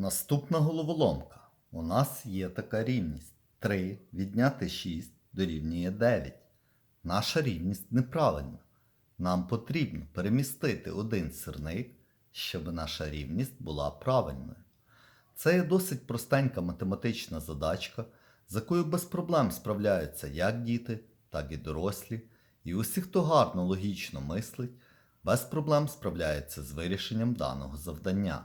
Наступна головоломка. У нас є така рівність. 3 відняти 6 дорівнює 9. Наша рівність неправильна. Нам потрібно перемістити один сирник, щоб наша рівність була правильною. Це є досить простенька математична задачка, з якою без проблем справляються як діти, так і дорослі, і усі, хто гарно логічно мислить, без проблем справляється з вирішенням даного завдання.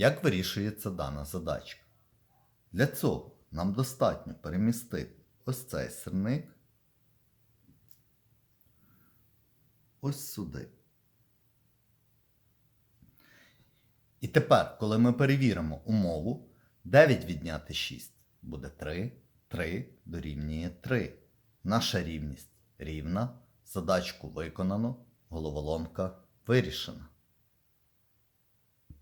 Як вирішується дана задачка? Для цього нам достатньо перемістити ось цей сирник ось сюди. І тепер, коли ми перевіримо умову, 9 відняти 6 буде 3, 3 дорівнює 3. Наша рівність рівна, задачку виконано, головоломка вирішена.